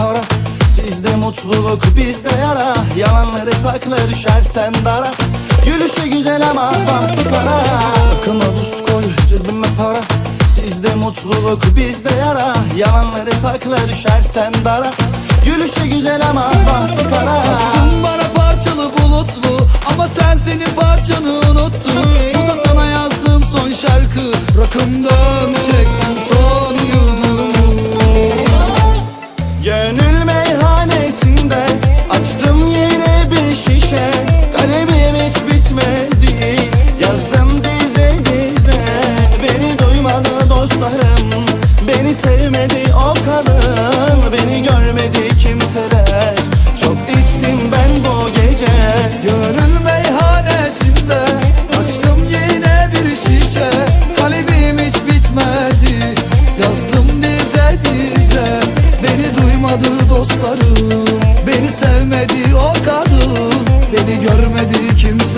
para. Sizde mutluluk bizde yara. Yalanları sakla düşersen dara. Gülüşü güzel ama bahtı kara. Akıma buz koy cebime para. Sizde mutluluk bizde yara. Yalanları sakla düşersen dara. Gülüşü güzel ama bahtı kara. Aşkın bana parçalı bulutlu. Ama sen senin parçanı unuttun Gönül meyhanesinde açtım yine bir şişe. Kalemim hiç bitmedi yazdım dize dize. Beni duymadı dostlarım beni sevmedi o kadın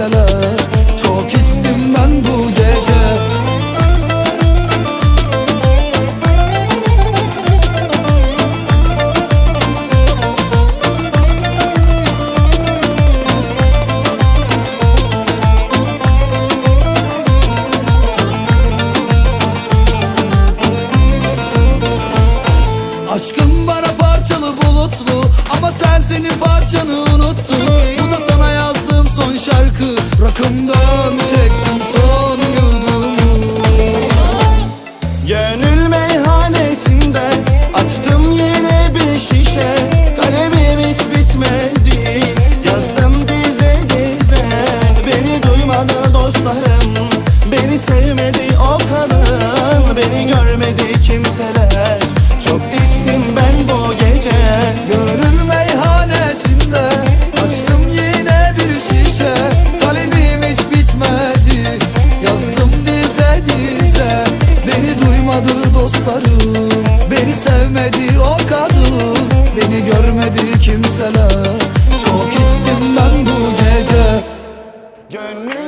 kimseler Çok içtim ben bu gece. Aşkın bana parçalı bulutlu Ama sen senin parçanı unuttun son şarkı. Rakımdan çektim son yudumu Gönül meyhanesinde açtım yine bir şişe. Kalemim hiç bitmedi yazdım dize dize. Beni duymadı dostlarım beni sevmedi o kadın. Beni görmedi çok kimseler. Çok içtim ben bu gece. Gönlüm